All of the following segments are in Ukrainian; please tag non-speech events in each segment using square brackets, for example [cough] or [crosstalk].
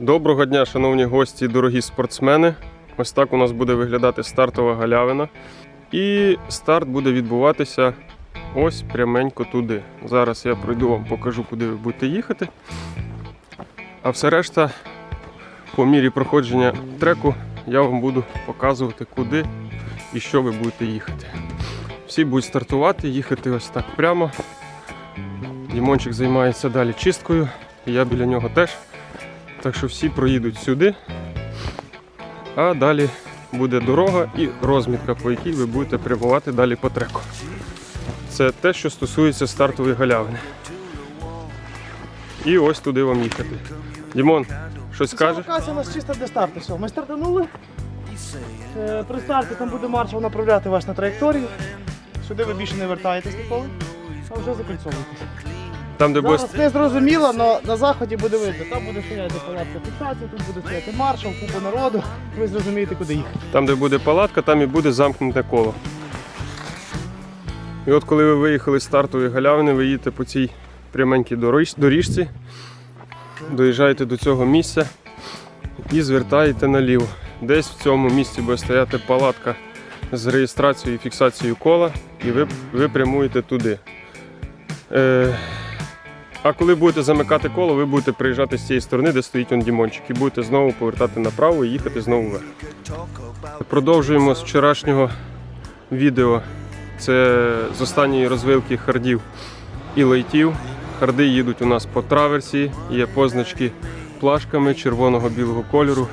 Доброго дня, шановні гості і дорогі спортсмени. Ось так у нас буде виглядати стартова галявина. І старт буде відбуватися ось пряменько туди. Зараз я пройду вам, покажу, куди ви будете їхати. А все решта, по мірі проходження треку, я вам буду показувати, куди і що ви будете їхати. Всі будуть стартувати, їхати ось так прямо. Дімончик займається далі чисткою, і я біля нього теж. Так що всі проїдуть сюди, а далі буде дорога і розмітка, по якій ви будете прямувати далі по треку. Це те, що стосується стартової галявини. І ось туди вам їхати. Дімон, щось скажеш? Локація у нас чисто для старту. Все, ми стартанули. Е, При старті там буде маршал направляти вас на траєкторію. Сюди ви більше не вертаєтесь ніколи, а вже закольцовуєтесь. Там, де буде не зрозуміло, але на заході буде видно. Там буде стояти палатка фіксації, тут буде стояти маршал, купа народу. Ви зрозумієте, куди їхати. Там, де буде палатка, там і буде замкнуте коло. І от коли ви виїхали з стартової галявини, ви їдете по цій пряменькій доріжці, доїжджаєте до цього місця і звертаєте наліво. Десь в цьому місці буде стояти палатка з реєстрацією і фіксацією кола, і ви, ви прямуєте туди. Е, а коли будете замикати коло, ви будете приїжджати з цієї сторони, де стоїть он Дімончик, і будете знову повертати направо і їхати знову вверх. Продовжуємо з вчорашнього відео. Це з останньої розвилки хардів і лейтів. Харди їдуть у нас по траверсі, є позначки плашками червоного білого кольору.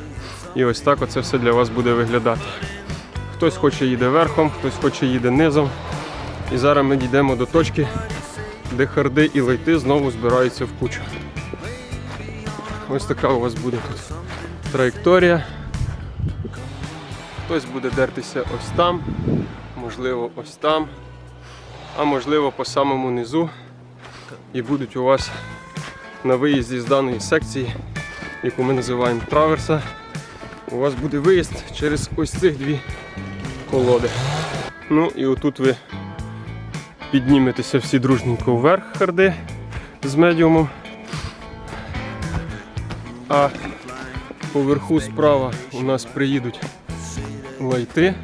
І ось так оце все для вас буде виглядати. Хтось хоче їде верхом, хтось хоче їде низом. І зараз ми дійдемо до точки, де харди і лейти знову збираються в кучу. Ось така у вас буде тут траєкторія. Хтось буде дертися ось там, можливо, ось там, а можливо по самому низу. І будуть у вас на виїзді з даної секції, яку ми називаємо траверса. У вас буде виїзд через ось цих дві колоди. Ну і отут ви підніметеся всі дружненько вверх харди з медіумом. А поверху справа у нас приїдуть лайти.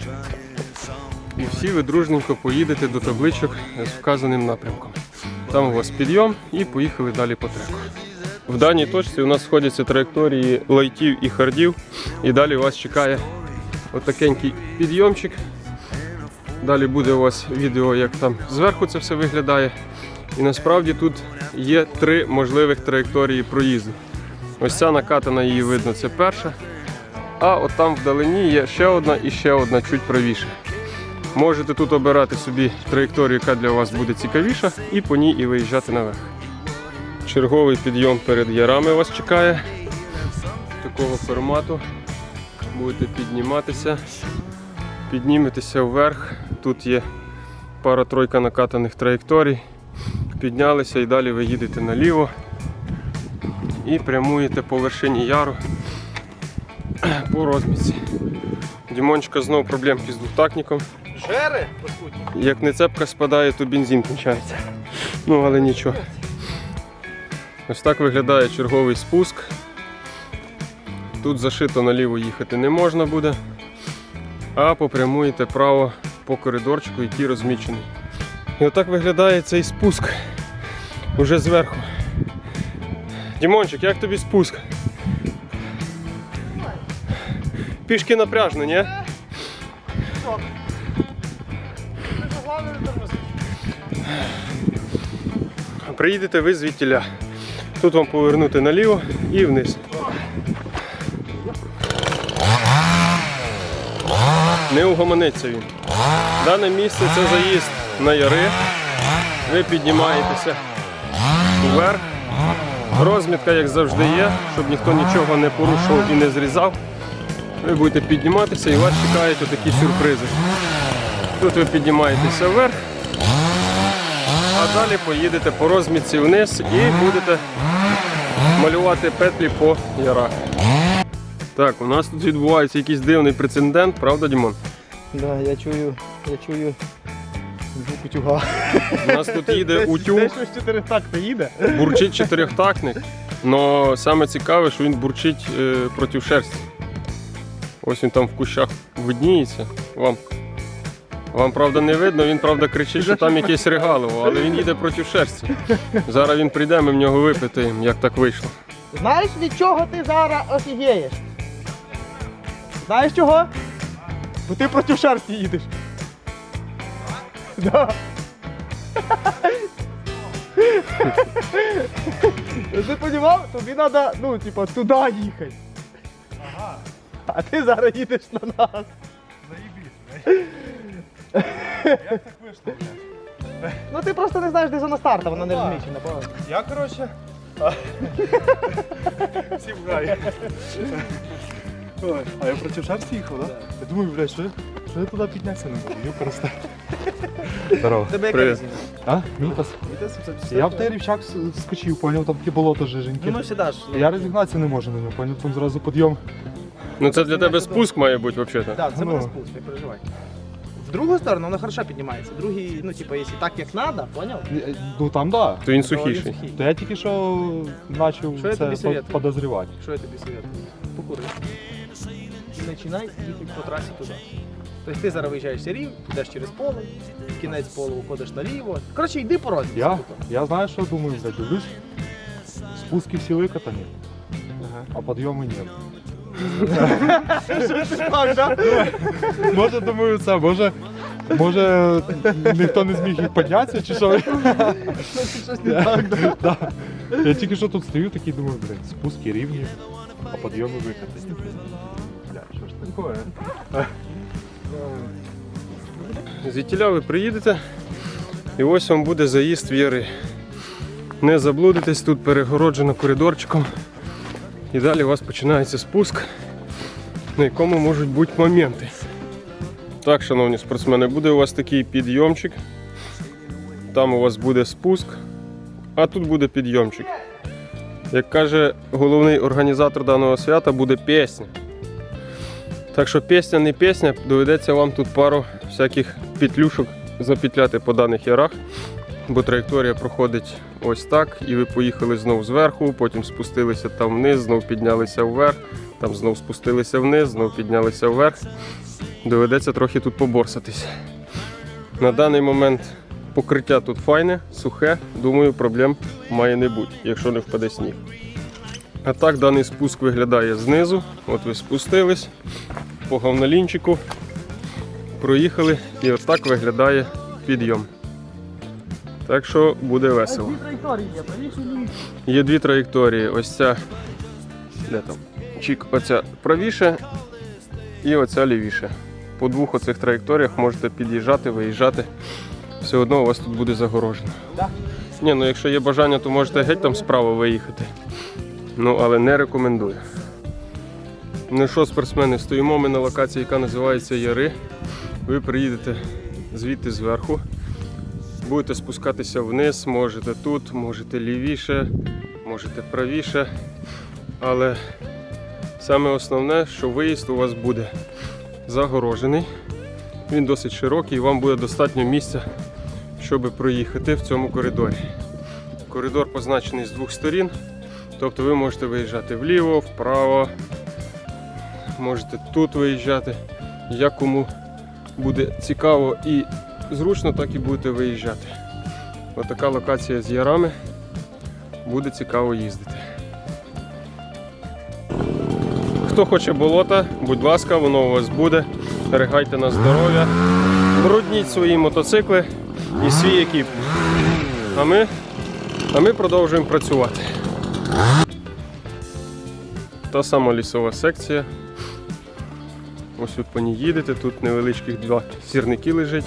І всі ви дружненько поїдете до табличок з вказаним напрямком. Там у вас підйом і поїхали далі по треку. В даній точці у нас сходяться траєкторії лайтів і хардів. І далі вас чекає отакенький підйомчик. Далі буде у вас відео, як там зверху це все виглядає. І насправді тут є три можливих траєкторії проїзду. Ось ця накатана її видно, це перша. А от там вдалині є ще одна і ще одна чуть правіше. Можете тут обирати собі траєкторію, яка для вас буде цікавіша, і по ній і виїжджати наверх. Черговий підйом перед ярами вас чекає. Такого формату. Будете підніматися, підніметеся вверх. Тут є пара-тройка накатаних траєкторій. Піднялися і далі ви їдете наліво і прямуєте по вершині яру по розмітці. Дімончика знову проблемки з двохтакником. Жери, по суті. Як не цепка спадає, то бензин кінчається. Ну, але нічого. Ось так виглядає черговий спуск. Тут зашито наліво їхати не можна буде, а попрямуєте право по коридорчику, який розмічений. І отак виглядає цей спуск уже зверху. Дімончик, як тобі спуск? Пішки напряжно, ні? Приїдете ви звідтіля. Тут вам повернути наліво і вниз. Не угомониться він. Дане місце це заїзд на яри. Ви піднімаєтеся вверх. Розмітка, як завжди, є, щоб ніхто нічого не порушував і не зрізав. Ви будете підніматися і вас чекають отакі сюрпризи. Тут ви піднімаєтеся вверх, а далі поїдете по розмітці вниз і будете малювати петлі по ярах. Так, у нас тут відбувається якийсь дивний прецедент, правда, Дімон? Да, я чую, я чую звук утюга. У нас тут їде утюг, чотири їде. бурчить чотирьохтакник. Но саме цікаве, що він бурчить е, проти шерсті. Ось він там в кущах видніється. Вам, вам правда не видно, він правда кричить, що там якесь регалово, але він їде проти шерсті. Зараз він прийде, ми в нього випитаємо, як так вийшло. Знаєш, від чого ти зараз офігієш? Знаєш чого? Бо ти проти шерсті їдеш. Да. Ти розумів? Тобі треба, ну, типа, туди їхати. Ага. А ти зараз їдеш на нас. Заїбісь, Як так вийшло, Ну ти просто не знаєш, де зона старта, вона не розмічена. правильно? Я, коротше. [laughs] Всім грає. Ой, А я проти шерсті їхав, так? Я думаю, блядь, що, що я туди піднятися не буду, я просто. Здорово. Привіт. А? Мітас. Я в той рівчак скочив, поняв, там таке болото жиженьке. Ну, ми сюди ж. Я розігнатися не можу на нього, поняв, там зразу підйом. Ну це для тебе спуск має бути взагалі. Так, це Ну. буде спуск, не переживай. В другу сторону вона хорошо піднімається. Другий, ну, типа, якщо так, як треба, поняв? Е, Ну там да. То він сухіший. То я тільки що почав це подозрівати. Що я тобі советую? Покури. І починай їхати по трасі туди. Тобто ти зараз виїжджаєш рів, йдеш через поле, кінець полу уходиш наліво. Коротше, йди по розміру. Я, я знаю, що думаю, блядь, дивлюсь. Спуски всі викатані, а підйоми ні. Може, думаю, це, може, може ніхто не зміг їх піднятися, чи що? Да. Я тільки що тут стою, такий думаю, блядь, спуски рівні, а підйоми викатані. Що? Звідтіля ви приїдете, і ось вам буде заїзд в яри. Не заблудитесь, тут перегороджено коридорчиком. І далі у вас починається спуск, на якому можуть бути моменти. Так, шановні спортсмени, буде у вас такий підйомчик. Там у вас буде спуск, а тут буде підйомчик. Як каже головний організатор даного свята, буде пісня. Так що пісня не пісня, доведеться вам тут пару всяких петлюшок запетляти по даних ярах, бо траєкторія проходить ось так, і ви поїхали знову зверху, потім спустилися там вниз, знов піднялися вверх, там знов спустилися вниз, знов піднялися вверх. Доведеться трохи тут поборсатись. На даний момент покриття тут файне, сухе, думаю, проблем має не бути, якщо не впаде сніг. А так даний спуск виглядає знизу. От ви спустились по говнолінчику, проїхали і отак виглядає підйом. Так що буде весело. Є дві траєкторії. Ось ця де там? Чік, оця правіше і оця лівіше. По двох оцих траєкторіях можете під'їжджати, виїжджати. Все одно у вас тут буде загорожено. Ні, ну якщо є бажання, то можете геть там справа виїхати. Ну, але не рекомендую. Ну що, спортсмени, стоїмо ми на локації, яка називається Яри. Ви приїдете звідти зверху. Будете спускатися вниз, можете тут, можете лівіше, можете правіше. Але саме основне, що виїзд у вас буде загорожений. Він досить широкий, і вам буде достатньо місця, щоб проїхати в цьому коридорі. Коридор позначений з двох сторін, тобто ви можете виїжджати вліво, вправо, можете тут виїжджати. Як кому буде цікаво і зручно, так і будете виїжджати. Отака локація з ярами. Буде цікаво їздити. Хто хоче болота, будь ласка, воно у вас буде. Ригайте на здоров'я, брудніть свої мотоцикли і свій екіп. А ми, а ми продовжуємо працювати. Та сама лісова секція. Ось ви по ній їдете, тут невеличких два сірники лежить.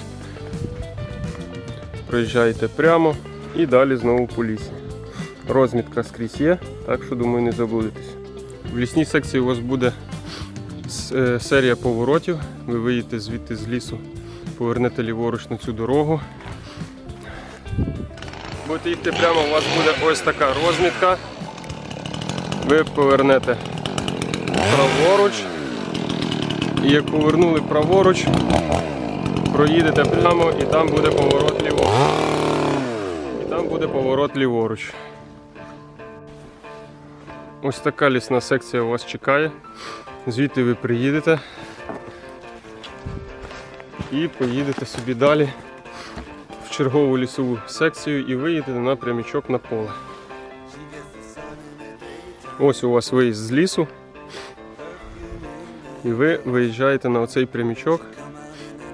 Проїжджаєте прямо і далі знову по лісі. Розмітка скрізь є, так що думаю не заблудитесь. В лісній секції у вас буде е, серія поворотів. Ви виїдете звідти з лісу, повернете ліворуч на цю дорогу. Будете йти прямо, у вас буде ось така розмітка. Ви повернете праворуч. І як повернули праворуч, проїдете прямо і там буде поворот ліворуч. І там буде поворот ліворуч. Ось така лісна секція у вас чекає. Звідти ви приїдете і поїдете собі далі в чергову лісову секцію і виїдете на прямічок на поле. Ось у вас виїзд з лісу. І ви виїжджаєте на оцей прямічок.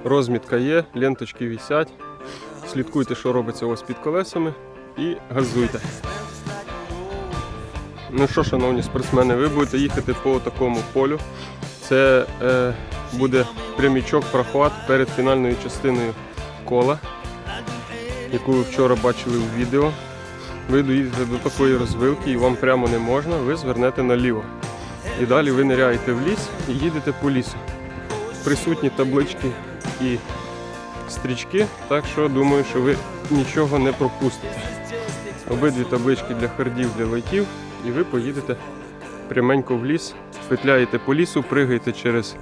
Розмітка є, ленточки висять. Слідкуйте, що робиться у вас під колесами і газуйте. Ну що, шановні спортсмени, ви будете їхати по такому полю. Це е, буде прямічок прохват перед фінальною частиною кола, яку ви вчора бачили в відео. Ви доїдете до такої розвилки і вам прямо не можна, ви звернете наліво. І далі ви ниряєте в ліс і їдете по лісу. Присутні таблички і стрічки, так що думаю, що ви нічого не пропустите. Обидві таблички для хардів, для лайтів, і ви поїдете пряменько в ліс, петляєте по лісу, пригаєте через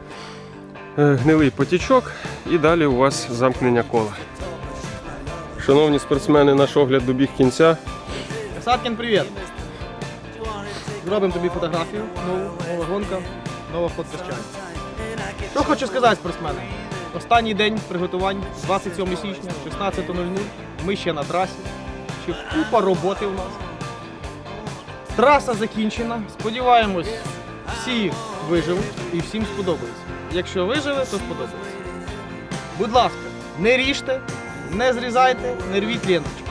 е, гнилий потічок і далі у вас замкнення кола. Шановні спортсмени, наш огляд добіг кінця. Саткін, привіт! Зробимо тобі фотографію, нову, нова гонка, нова фотка з чаю. Що хочу сказати, спортсмени? Останній день приготувань, 27 січня, 16.00. Ми ще на трасі. Ще купа роботи у нас. Траса закінчена. Сподіваємось, всі виживуть і всім сподобається. Якщо виживе, то сподобається. Будь ласка, не ріжте, не зрізайте, не рвіть ленточки.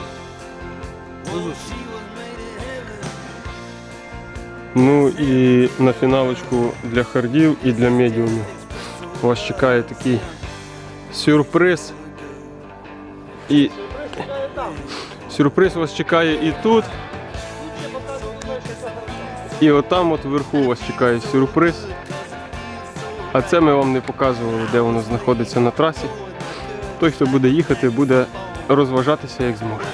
До зустрічі. Ну і на фіналочку для хардів і для медіумів. Вас чекає такий сюрприз. І сюрприз вас чекає і тут. І отам от вверху вас чекає сюрприз. А це ми вам не показували, де воно знаходиться на трасі. Той, хто буде їхати, буде розважатися як зможе.